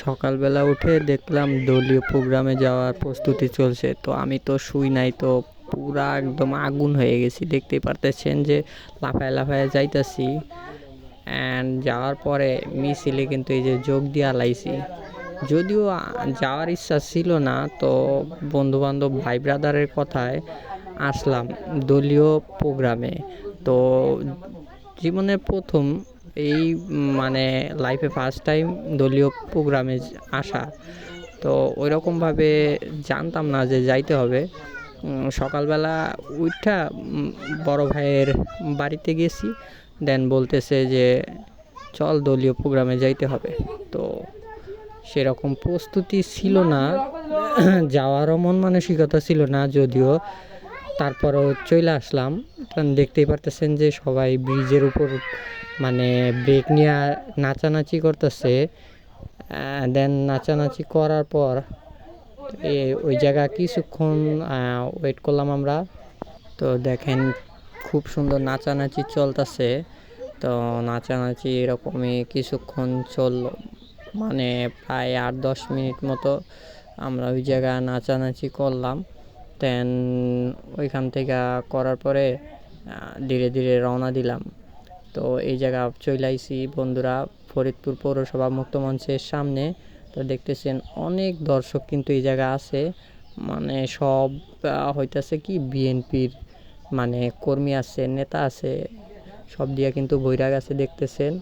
সকালবেলা উঠে দেখলাম দলীয় প্রোগ্রামে যাওয়ার প্রস্তুতি চলছে। তো আমি তো শুই নাই, তো পুরা একদম আগুন হয়ে গেছি। দেখতেই পারতেছেন যে লাফায় লাফায় যাইতাছি। অ্যান্ড যাওয়ার পরে মিছিলে কিন্তু এই যে যোগ দিয়া লাইছি। যদিও যাওয়ার ইচ্ছা ছিল না, তো বন্ধু বান্ধব ভাই ব্রাদারের কথায় আসলাম দলীয় প্রোগ্রামে। তো জীবনের প্রথম এই মানে লাইফে ফার্স্ট টাইম দলীয় প্রোগ্রামে আসা। তো ওইরকমভাবে জানতাম না যে যাইতে হবে। সকালবেলা উঠা বড় ভাইয়ের বাড়িতে গেছি। দেন বলতেছে যে, চল দলীয় প্রোগ্রামে যাইতে হবে। তো সেরকম প্রস্তুতি ছিল না। যাওয়ারও মন মানসিকতা ছিল না, যদিও তারপরও চলে আসলাম। দেখতেই পারতেছেন যে সবাই ব্রিজের উপর মানে ব্রেক নিয়ে নাচানাচি করতেছে। দেন নাচানাচি করার পর ওই জায়গা কিছুক্ষণ ওয়েট করলাম আমরা। তো দেখেন খুব সুন্দর নাচানাচি চলতেছে। তো নাচানাচি এরকমই কিছুক্ষণ চলল। মানে প্রায় আট দশ মিনিট মতো আমরা ওই জায়গায় নাচানাচি করলাম। দেন ওইখান থেকে করার পরে ধীরে ধীরে রওনা দিলাম। তো এই জায়গা চলে আইসি বন্ধুরা, ফরিদপুর পৌরসভা মুক্ত মঞ্চের সামনে। তো দেখতেছেন অনেক দর্শক কিন্তু এই জায়গা আছে। মানে সব হইতাছে কি বিএনপির মানে কর্মী আছে, নেতা আছে, সব দিয়া কিন্তু বৈরাগ আছে দেখতেছেন।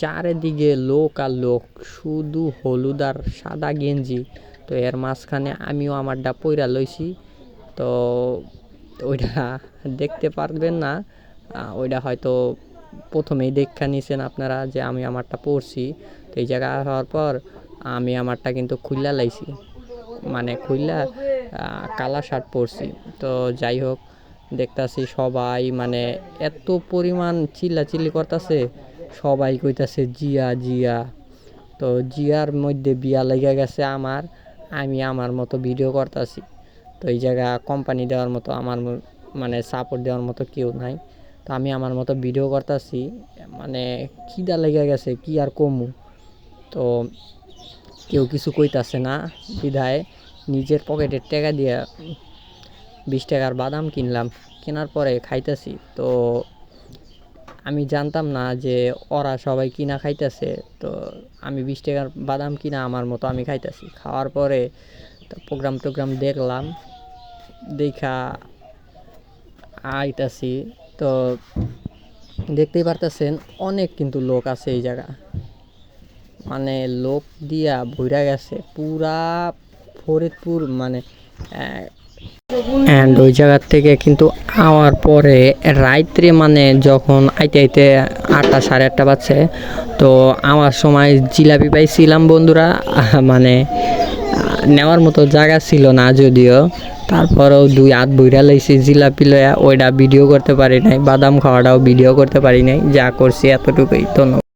চারিদিকে লোক আর লোক, শুধু হলুদ আর সাদা গেঞ্জি। তো এর মাঝখানে আমিও আমারটা পইরা লইছি। তো ওইটা দেখতে পারবেন না। ওইটা হয়তো প্রথমেই দেখা নিছেন আপনারা যে আমি আমারটা পড়ছি। তো এই জায়গা হওয়ার পর আমি আমারটা কিন্তু খুললা লাইছি। মানে খুললা কালা শার্ট পরছি। তো যাই হোক, দেখতাছি সবাই মানে এত পরিমাণ চিল্লাচিল্লি করতেছে। সবাই কইতাছে, জিয়া জিয়া। তো জিয়ার মধ্যে বিয়া লেগে গেছে আমার। আমি আমার মতো ভিডিও করতেছি। তো এই জায়গা কোম্পানি দেওয়ার মতো আমার মানে সাপোর্ট দেওয়ার মতো কেউ নাই। তো আমি আমার মতো ভিডিও করতেছি মানে খিদা লেগে গেছে, কি আর কমু? তো কেউ কিছু কইতাছে না, বিধায় নিজের পকেটের টাকা দিয়ে বিশ টাকার বাদাম কিনলাম, কেনার পরে খাইতেছি। তো আমি জানতাম না যে ওরা সবাই কিনা খাইতেছে, তো আমি বিশ টাকার বাদাম কিনা আমার মতো আমি খাইতেছি। খাওয়ার পরে তো প্রোগ্রাম টোগ্রাম দেখলাম, দেখা আইতাছি। তো দেখতেই পারতেছেন, অনেক কিন্তু লোক আছে এই জায়গা। মানে লোক দিয়া ভইরা গেছে, পুরা ফরিদপুর মানে অ্যান্ড ওই জায়গার থেকে কিন্তু আওয়ার পরে রাত্রে মানে যখন আইতে আইতে আটটা সাড়ে আটটা বাজছে, তো আমার সময় জিলাপি পাইছিলাম বন্ধুরা মানে নেওয়ার মতো জায়গা ছিল না যদিও। তারপরেও দুই হাত বইরা লাইছি, জিলাপি লয়া ওইটা ভিডিও করতে পারি নাই, বাদাম খাওয়াটাও ভিডিও করতে পারি নাই। যা করছি এতটুকুই, ধন্যবাদ।